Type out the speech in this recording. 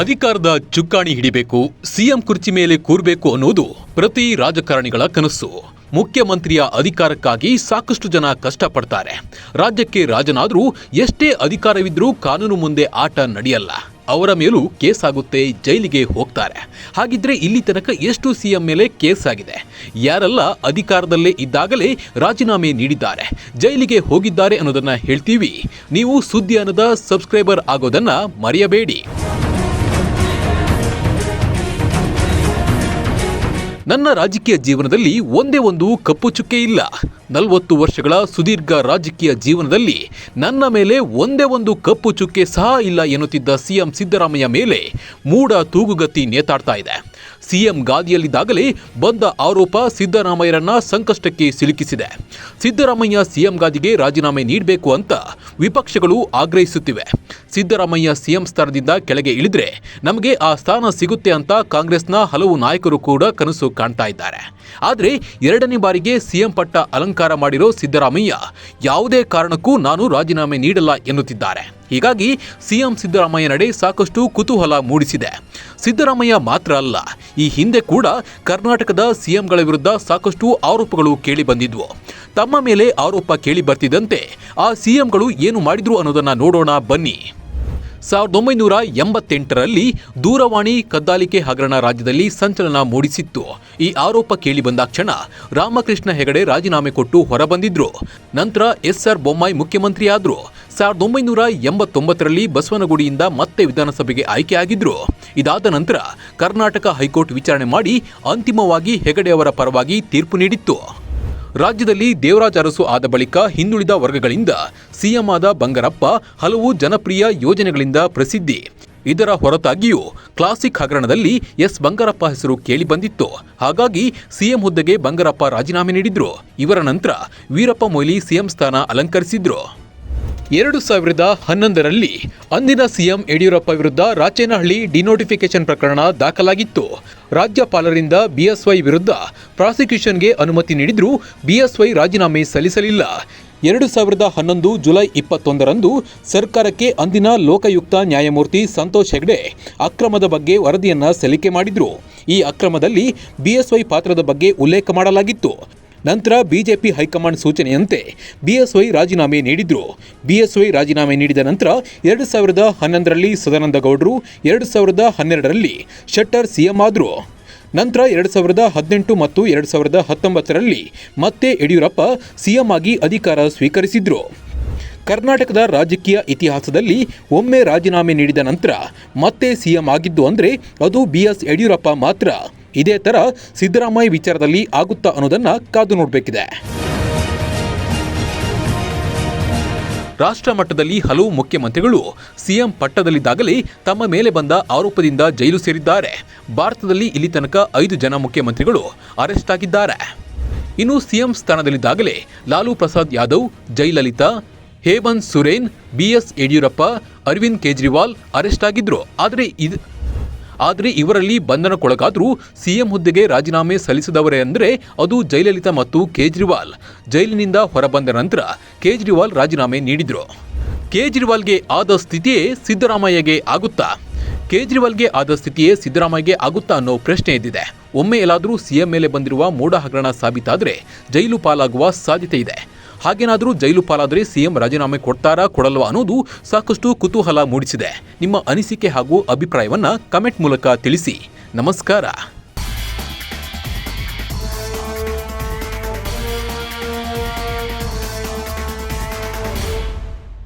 ಅಧಿಕಾರದ ಚುಕ್ಕಾಣಿ ಹಿಡಿಬೇಕು, ಸಿಎಂ ಕುರ್ಚಿ ಮೇಲೆ ಕೂರಬೇಕು ಅನ್ನೋದು ಪ್ರತಿ ರಾಜಕಾರಣಿಗಳ ಕನಸು. ಮುಖ್ಯಮಂತ್ರಿಯ ಅಧಿಕಾರಕ್ಕಾಗಿ ಸಾಕಷ್ಟು ಜನ ಕಷ್ಟಪಡ್ತಾರೆ. ರಾಜ್ಯಕ್ಕೆ ರಾಜನಾದರೂ ಎಷ್ಟೇ ಅಧಿಕಾರವಿದ್ರೂ ಕಾನೂನು ಮುಂದೆ ಆಟ ನಡೆಯಲ್ಲ. ಅವರ ಮೇಲೂ ಕೇಸ್ ಆಗುತ್ತೆ ಜೈಲಿಗೆ ಹೋಗ್ತಾರೆ. ಹಾಗಿದ್ರೆ ಇಲ್ಲಿ ತನಕ ಎಷ್ಟು ಸಿಎಂ ಮೇಲೆ ಕೇಸ್ ಆಗಿದೆ ಯಾರೆಲ್ಲ ಅಧಿಕಾರದಲ್ಲೇ ಇದ್ದಾಗಲೇ ರಾಜೀನಾಮೆ ನೀಡಿದ್ದಾರೆ? ಜೈಲಿಗೆ ಹೋಗಿದ್ದಾರೆ ಅನ್ನೋದನ್ನ ಹೇಳ್ತೀವಿ. ನೀವು ಸುದ್ದಿ ಅನ್ನದ ಸಬ್ಸ್ಕ್ರೈಬರ್ ಆಗೋದನ್ನ ಮರೆಯಬೇಡಿ. ನನ್ನ ರಾಜಕೀಯ ಜೀವನದಲ್ಲಿ ಒಂದೇ ಒಂದು ಕಪ್ಪು ಚುಕ್ಕೆ ಇಲ್ಲ. ನಲವತ್ತು ವರ್ಷಗಳ ಸುದೀರ್ಘ ರಾಜಕೀಯ ಜೀವನದಲ್ಲಿ ನನ್ನ ಮೇಲೆ ಒಂದೇ ಒಂದು ಕಪ್ಪು ಚುಕ್ಕೆ ಸಹ ಇಲ್ಲ ಎನ್ನುತ್ತಿದ್ದ ಸಿಎಂ ಸಿದ್ದರಾಮಯ್ಯ ಮೇಲೆ ಮೂಡ ತೂಗುಗತಿ ನೇತಾಡ್ತಾ ಇದೆ. ಸಿಎಂ ಗಾದಿಯಲ್ಲಿದ್ದಾಗಲೇ ಬಂದ ಆರೋಪ ಸಿದ್ದರಾಮಯ್ಯರನ್ನ ಸಂಕಷ್ಟಕ್ಕೆ ಸಿಲುಕಿಸಿದೆ. ಸಿದ್ದರಾಮಯ್ಯ ಸಿಎಂ ಗಾದಿಗೆ ರಾಜೀನಾಮೆ ನೀಡಬೇಕು ಅಂತ ವಿಪಕ್ಷಗಳು ಆಗ್ರಹಿಸುತ್ತಿವೆ. ಸಿದ್ದರಾಮಯ್ಯ ಸಿಎಂ ಸ್ಥಾನದಿಂದ ಕೆಳಗೆ ಇಳಿದ್ರೆ ನಮಗೆ ಆ ಸ್ಥಾನ ಸಿಗುತ್ತೆ ಅಂತ ಕಾಂಗ್ರೆಸ್ನ ಹಲವು ನಾಯಕರು ಕೂಡ ಕನಸು ಕಾಣ್ತಾ ಇದ್ದಾರೆ. ಆದರೆ ಎರಡನೇ ಬಾರಿಗೆ ಸಿಎಂ ಪಟ್ಟ ಅಲಂಕಾರ ಮಾಡಿರೋ ಸಿದ್ದರಾಮಯ್ಯ ಯಾವುದೇ ಕಾರಣಕ್ಕೂ ನಾನು ರಾಜೀನಾಮೆ ನೀಡಲ್ಲ ಎನ್ನುತ್ತಿದ್ದಾರೆ. ಹೀಗಾಗಿ ಸಿಎಂ ಸಿದ್ದರಾಮಯ್ಯ ನಡೆ ಸಾಕಷ್ಟು ಕುತೂಹಲ ಮೂಡಿಸಿದೆ. ಸಿದ್ದರಾಮಯ್ಯ ಮಾತ್ರ ಅಲ್ಲ, ಈ ಹಿಂದೆ ಕೂಡ ಕರ್ನಾಟಕದ ಸಿಎಂಗಳ ವಿರುದ್ಧ ಸಾಕಷ್ಟು ಆರೋಪಗಳು ಕೇಳಿ ಬಂದಿದ್ವು. ತಮ್ಮ ಮೇಲೆ ಆರೋಪ ಕೇಳಿ ಬರ್ತಿದ್ದಂತೆ, ಆ ಸಿಎಂಗಳು ಏನು ಮಾಡಿದ್ರು ಅನ್ನೋದನ್ನ ನೋಡೋಣ ಬನ್ನಿ. ಸಾವಿರದ ಒಂಬೈನೂರ ಎಂಬತ್ತೆಂಟರಲ್ಲಿ ದೂರವಾಣಿ ಕದ್ದಾಲಿಕೆ ಹಗರಣ ರಾಜ್ಯದಲ್ಲಿ ಸಂಚಲನ ಮೂಡಿಸಿತ್ತು. ಈ ಆರೋಪ ಕೇಳಿ ಬಂದ ಕ್ಷಣ ರಾಮಕೃಷ್ಣ ಹೆಗಡೆ ರಾಜೀನಾಮೆ ಕೊಟ್ಟು ಹೊರಬಂದಿದ್ರು. ನಂತರ ಎಸ್ ಆರ್ ಬೊಮ್ಮಾಯಿ ಮುಖ್ಯಮಂತ್ರಿಯಾದ್ರು. ಸಾವಿರದ ಒಂಬೈನೂರ ಎಂಬತ್ತೊಂಬತ್ತರಲ್ಲಿ ಬಸವನಗುಡಿಯಿಂದ ಮತ್ತೆ ವಿಧಾನಸಭೆಗೆ ಆಯ್ಕೆಯಾಗಿದ್ದರು ಇದಾದ ನಂತರ ಕರ್ನಾಟಕ ಹೈಕೋರ್ಟ್ ವಿಚಾರಣೆ ಮಾಡಿ ಅಂತಿಮವಾಗಿ ಹೆಗಡೆ ಅವರ ಪರವಾಗಿ ತೀರ್ಪು ನೀಡಿತ್ತು. ರಾಜ್ಯದಲ್ಲಿ ದೇವರಾಜ ಅರಸು ಆದ ಬಳಿಕ ಹಿಂದುಳಿದ ವರ್ಗಗಳಿಂದ ಸಿಎಂ ಆದ ಬಂಗಾರಪ್ಪ ಹಲವು ಜನಪ್ರಿಯ ಯೋಜನೆಗಳಿಂದ ಪ್ರಸಿದ್ಧಿ. ಇದರ ಹೊರತಾಗಿಯೂ ಕ್ಲಾಸಿಕ್ ಹಗರಣದಲ್ಲಿ ಎಸ್ ಬಂಗಾರಪ್ಪ ಹೆಸರು ಕೇಳಿ ಬಂದಿತ್ತು. ಹಾಗಾಗಿ ಸಿಎಂ ಹುದ್ದೆಗೆ ಬಂಗಾರಪ್ಪ ರಾಜೀನಾಮೆ ನೀಡಿದ್ರು. ಇವರ ನಂತರ ವೀರಪ್ಪ ಮೊಯ್ಲಿ ಸಿಎಂ ಸ್ಥಾನ ಅಲಂಕರಿಸಿದ್ರು. ಎರಡು ಸಾವಿರದ ಹನ್ನೊಂದರಲ್ಲಿ ಅಂದಿನ ಸಿಎಂ ಯಡಿಯೂರಪ್ಪ ವಿರುದ್ಧ ರಾಚೇನಹಳ್ಳಿ ಡಿನೋಟಿಫಿಕೇಶನ್ ಪ್ರಕರಣ ದಾಖಲಾಗಿತ್ತು. ರಾಜ್ಯಪಾಲರಿಂದ ಬಿಎಸ್ವೈ ವಿರುದ್ಧ ಪ್ರಾಸಿಕ್ಯೂಷನ್ಗೆ ಅನುಮತಿ ನೀಡಿದ್ರೂ ಬಿಎಸ್ವೈ ರಾಜೀನಾಮೆ ಸಲ್ಲಿಸಲಿಲ್ಲ. ಎರಡು ಸಾವಿರದ ಹನ್ನೊಂದು ಜುಲೈ ಇಪ್ಪತ್ತೊಂದರಂದು ಸರ್ಕಾರಕ್ಕೆ ಅಂದಿನ ಲೋಕಾಯುಕ್ತ ನ್ಯಾಯಮೂರ್ತಿ ಸಂತೋಷ್ ಹೆಗ್ಡೆ ಅಕ್ರಮದ ಬಗ್ಗೆ ವರದಿಯನ್ನು ಸಲ್ಲಿಕೆ ಮಾಡಿದ್ರು. ಈ ಅಕ್ರಮದಲ್ಲಿ ಬಿಎಸ್ವೈ ಪಾತ್ರದ ಬಗ್ಗೆ ಉಲ್ಲೇಖ ಮಾಡಲಾಗಿತ್ತು. ನಂತರ ಬಿಜೆಪಿ ಹೈಕಮಾಂಡ್ ಸೂಚನೆಯಂತೆ ಬಿಎಸ್ವೈ ರಾಜೀನಾಮೆ ನೀಡಿದ್ರು. ಬಿಎಸ್ವೈ ರಾಜೀನಾಮೆ ನೀಡಿದ ನಂತರ ಎರಡು ಸಾವಿರದ ಹನ್ನೊಂದರಲ್ಲಿ ಸದಾನಂದ ಗೌಡರು ಎರಡು ಸಾವಿರದ ಹನ್ನೆರಡರಲ್ಲಿ ಶೆಟ್ಟರ್ ಸಿಎಂ ಆದರು. ನಂತರ ಎರಡು ಸಾವಿರದ ಹದಿನೆಂಟು ಮತ್ತು ಎರಡು ಸಾವಿರದ ಹತ್ತೊಂಬತ್ತರಲ್ಲಿ ಮತ್ತೆ ಯಡಿಯೂರಪ್ಪ ಸಿಎಂ ಆಗಿ ಅಧಿಕಾರ ಸ್ವೀಕರಿಸಿದ್ರು. ಕರ್ನಾಟಕದ ರಾಜಕೀಯ ಇತಿಹಾಸದಲ್ಲಿ ಒಮ್ಮೆ ರಾಜೀನಾಮೆ ನೀಡಿದ ನಂತರ ಮತ್ತೆ ಸಿಎಂ ಆಗಿದ್ದು ಅಂದರೆ ಅದು ಬಿ ಎಸ್ ಯಡಿಯೂರಪ್ಪ ಮಾತ್ರ. ಇದೇ ಥರ ಸಿದ್ದರಾಮಯ್ಯ ವಿಚಾರದಲ್ಲಿ ಆಗುತ್ತಾ ಅನ್ನೋದನ್ನ ಕಾದು ನೋಡಬೇಕಿದೆ. ರಾಷ್ಟ್ರ ಮಟ್ಟದಲ್ಲಿ ಹಲವು ಮುಖ್ಯಮಂತ್ರಿಗಳು ಸಿಎಂ ಪಟ್ಟದಲ್ಲಿದ್ದಾಗಲೇ ತಮ್ಮ ಮೇಲೆ ಬಂದ ಆರೋಪದಿಂದ ಜೈಲು ಸೇರಿದ್ದಾರೆ. ಭಾರತದಲ್ಲಿ ಇಲ್ಲಿ ತನಕ ಐದು ಜನ ಮುಖ್ಯಮಂತ್ರಿಗಳು ಅರೆಸ್ಟ್ ಆಗಿದ್ದಾರೆ. ಇನ್ನು ಸಿಎಂ ಸ್ಥಾನದಲ್ಲಿದ್ದಾಗಲೇ ಲಾಲು ಪ್ರಸಾದ್ ಯಾದವ್, ಜಯಲಲಿತಾ, ಹೇಮಂತ್ ಸುರೇನ್, ಬಿಎಸ್ ಯಡಿಯೂರಪ್ಪ, ಅರವಿಂದ್ ಕೇಜ್ರಿವಾಲ್ ಅರೆಸ್ಟ್ ಆಗಿದ್ರು. ಆದರೆ ಇದು ಆದರೆ ಇವರಲ್ಲಿ ಬಂಧನಕ್ಕೊಳಗಾದರೂ ಸಿಎಂ ಹುದ್ದೆಗೆ ರಾಜೀನಾಮೆ ಸಲ್ಲಿಸಿದವರೇ ಅಂದರೆ ಅದು ಜಯಲಲಿತಾ ಮತ್ತು ಕೇಜ್ರಿವಾಲ್. ಜೈಲಿನಿಂದ ಹೊರಬಂದ ನಂತರ ಕೇಜ್ರಿವಾಲ್ ರಾಜೀನಾಮೆ ನೀಡಿದರು. ಕೇಜ್ರಿವಾಲ್ಗೆ ಆದ ಸ್ಥಿತಿಯೇ ಸಿದ್ದರಾಮಯ್ಯಗೆ ಆಗುತ್ತಾ? ಕೇಜ್ರಿವಾಲ್ಗೆ ಆದ ಸ್ಥಿತಿಯೇ ಸಿದ್ದರಾಮಯ್ಯಗೆ ಆಗುತ್ತಾ ಅನ್ನೋ ಪ್ರಶ್ನೆ ಎದ್ದಿದೆ. ಒಮ್ಮೆ ಎಲ್ಲಾದರೂ ಸಿಎಂ ಮೇಲೆ ಬಂದಿರುವ ಮೋಡ ಹಗರಣ ಸಾಬೀತಾದರೆ ಜೈಲು ಪಾಲಾಗುವ ಸಾಧ್ಯತೆ ಇದೆ. ಹಾಗೇನಾದರೂ ಜೈಲು ಪಾಲಾದರೆ ಸಿಎಂ ರಾಜೀನಾಮೆ ಕೊಡ್ತಾರಾ ಕೊಡಲ್ವಾ ಅನ್ನೋದು ಸಾಕಷ್ಟು ಕುತೂಹಲ ಮೂಡಿಸಿದೆ. ನಿಮ್ಮ ಅನಿಸಿಕೆ ಹಾಗೂ ಅಭಿಪ್ರಾಯವನ್ನು ಕಮೆಂಟ್ ಮೂಲಕ ತಿಳಿಸಿ. ನಮಸ್ಕಾರ.